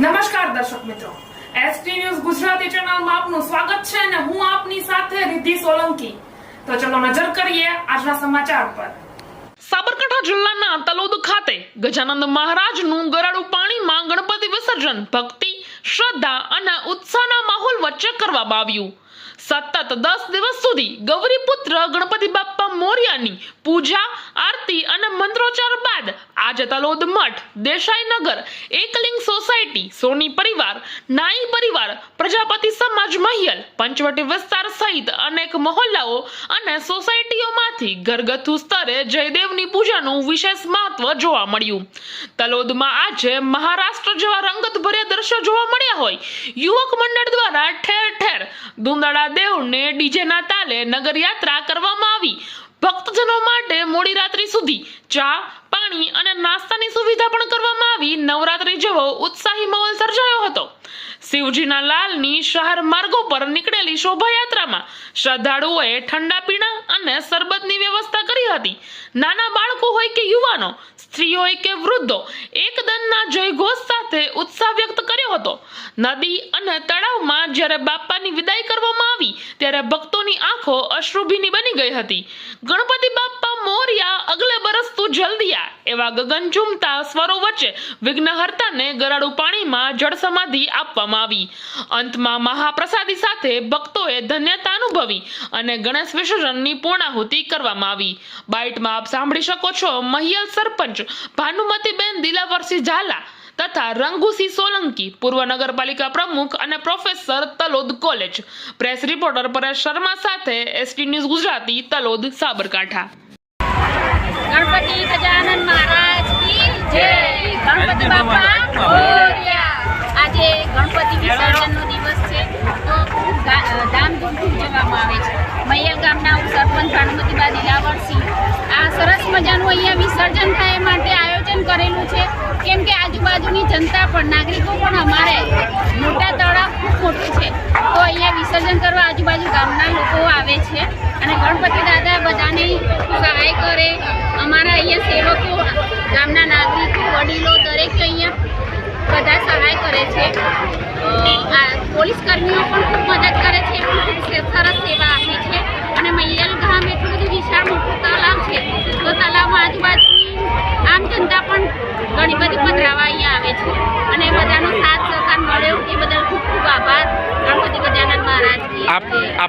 નમસ્કાર દર્શક મિત્રો. એસટી ન્યૂઝ ગુજરાતી ચેનલમાં આપનું સ્વાગત છે અને હું આપની સાથે રિદ્ધિ સોલંકી. તો ચલો નજર કરીએ આજના સમાચાર પર. સાબરકાંઠા જિલ્લાના તલોદ ખાતે ગજાનંદ મહારાજનું ગરાડું પાણીમાં ગણપતિ વિસર્જન, ભક્તિ, શ્રદ્ધા અને ઉત્સાહના માહોલ વચ્ચે કરવામાં આવ્યું. સતત દસ દિવસ સુધી ગૌરીપુત્ર ગણપતિ બાપ્પા મોર્યાની પૂજા, આરતી અને મંત્રોચ્ચાર બાદ આજે તલોદ મઠ દેસાઈનગર એકલિંગ સોસાયટી, સોની પરિવાર, નાઈ પરિવાર, પ્રજાપતિ સમાજ મહિયલ, પંચવટી વિસ્તાર સહિત અનેક મહોલ્લાઓ અને સોસાયટીઓમાંથી ઘરગથ્થુ સ્તરે જયદેવની પૂજાનું વિશેષ મહત્વ જોવા મળ્યું. તલોદમાં આજે મહારાષ્ટ્ર જેવા જોવા મળ્યા હોય. યુવક મંડળ દ્વારા ઠેર ઠેર દુંદાળા દેવને ડીજેના તાલે નગરયાત્રા કરવામાં આવી. ભક્તજનો માટે મોડી રાત્રિ સુધી ચા પાણી અને નાસ્તાની સુવિધા પણ કરવામાં આવી. નવરાત્રી જેવો ઉત્સાહી માહોલ સર્જાયો હતો. શિવજીના લાલની શહેર માર્ગો પર નીકળેલી શોભાયાત્રામાં શ્રદ્ધાળુઓએ ઠંડા પીણા અને શરબતની વ્યવસ્થા કરી હતી. નાના બાળકો હોય કે યુવાનો, સ્ત્રીઓ હોય કે વૃદ્ધો એકદનના જયઘોષ સાથે ઉત્સાહ વ્યક્ત કર્યો હતો. નદી અને તળાવમાં જ્યારે બાપાની વિદાય કરવામાં આવી ત્યારે ભક્તોની આંખો અશ્રુભીની બની ગઈ હતી. ગણપતિ બાપ્પા મોર્યા અગલે બરસ તું એવા ગગન ઝૂમતા સ્વરો વચ્ચે વિઘ્નહર્તાને ગરાડું પાણીમાં જળ સમાધિ આપવામાં આવી. અંતમાં મહાપ્રસાદી સાથે ભક્તોએ ધન્યતા અનુભવી અને ગણેશ વિસર્જનની પૂર્ણાહુતિ કરવામાં આવી. બાઇટમાં આપ સાંભળી શકો છો મહિયલ સરપંચ ભાનુમતીબેન દિલાવરસી ઝાલા તથા રંગુસી સોલંકી પૂર્વ નગરપાલિકા પ્રમુખ અને professor Talod college. Press reporter Paresh Sharma સાથે એસટી ન્યૂઝ ગુજરાતી તલોદ સાબરકાંઠા. ગણપતિ ગજાનન મહારાજ કી જય. ગણપતિ બાપા મોરયા આજે ગણપતિ વિસર્જનનો દિવસ છે તો અ, ધામધૂમથી ઉજવવામાં આવે છે. મૈયલ ગામના સરપંચ ભાનુમતીબા દિલાવરસિંહ આ સરસ મજાનું અહીંયા વિસર્જન થાય એ માટે આયોજન કરેલું છે. કેમ કે આજુબાજુની જનતા પણ, નાગરિકો પણ અમારે મોટા તળાવ ખૂબ મોટું છે. તો અહીંયા વિસર્જન કરવા આજુબાજુ ગામના લોકો આવે છે. અને ગણપતિ દાદા બધાને સહાય કરે. અમારા અહીંયા સેવકો, ગામના નાગરિકો, વડીલો દરેક અહીંયા બધા સહાય કરે છે. પોલીસ કર્મીઓ પણ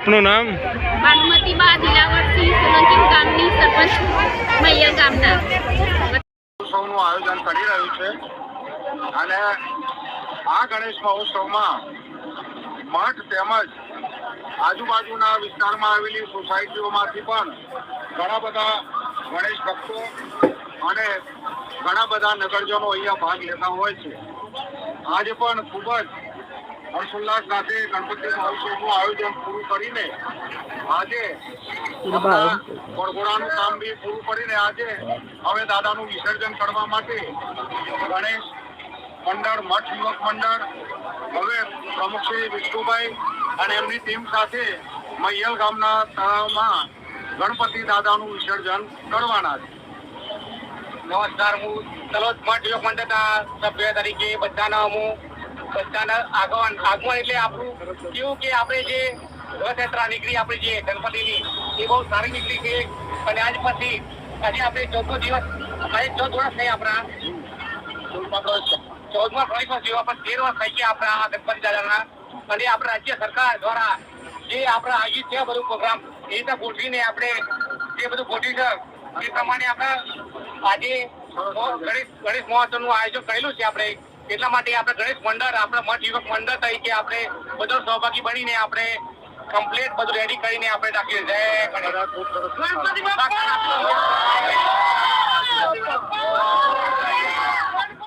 આપનું નામ? ભાનુમતીબા દિલાવરસિંહ સોલંકી ગામની સરપંચ મૈયા ગામના. મહોત્સવનું આયોજન કરી રહ્યું છે. અને આ ગણેશ મહોત્સવમાં મઠ તેમજ આજુબાજુના વિસ્તારમાં આવેલી સોસાયટીઓમાંથી પણ ઘણા બધા ગણેશ ભક્તો અને ઘણા બધા નગરજનો અહીંયા ભાગ લેતા હોય છે. આજે પણ ખૂબ જ હર્ષોલ્લાસ સાથે ગણપતિ મહોત્સવનું આયોજન પૂરું કરીને આજે આપણા વડઘોડાનું કામ બી પૂરું કરીને આજે હવે દાદાનું વિસર્જન કરવા માટે ગણેશ મંડળ મઠ યુવક મંડળ હવે પ્રમુખ શ્રી વિષ્ણુભાઈ અને એમની ટીમ સાથે મૈયલ ગામના તળાવમાં ગણપતિ દાદાનું વિસર્જન કરવાના છે. નમસ્કાર હું તલોદ મઠ યુવક મંડળના સભ્ય તરીકે બધાના હું બધાના આગમન આગમન એટલે આપણું કેવું કે આપણે જે રથયાત્રા નીકળી, આપણી જે ગણપતિની, એ બહુ સારી નીકળી છે. અને આજ પછી આજે આપણે ચોથો દિવસ, આજે ચૌદ વર્ષ થઈ આપણા. ચૌદમા વર્ષ જેવા પણ તેર વર્ષ થઈ ગયા આપણા ગણપતિ દાદાના. અને આપણા રાજ્ય સરકાર દ્વારા જે આપણા આયોજિત છે બધું પ્રોગ્રામ, એ રીતે ગોઠવીને આપણે જે બધું ગોઠવી છે, એ પ્રમાણે આપણે આજે ગણેશ ગણેશ મહોત્સવનું આયોજન કરેલું છે આપણે. એટલા માટે આપણે ગણેશ મંડળ આપણા મઠ યુવક મંડળ તરીકે આપણે બધો સહભાગી બનીને આપણે કમ્પ્લીટ બધું રેડી કરીને આપણે રાખીએ. જય ગણેશ.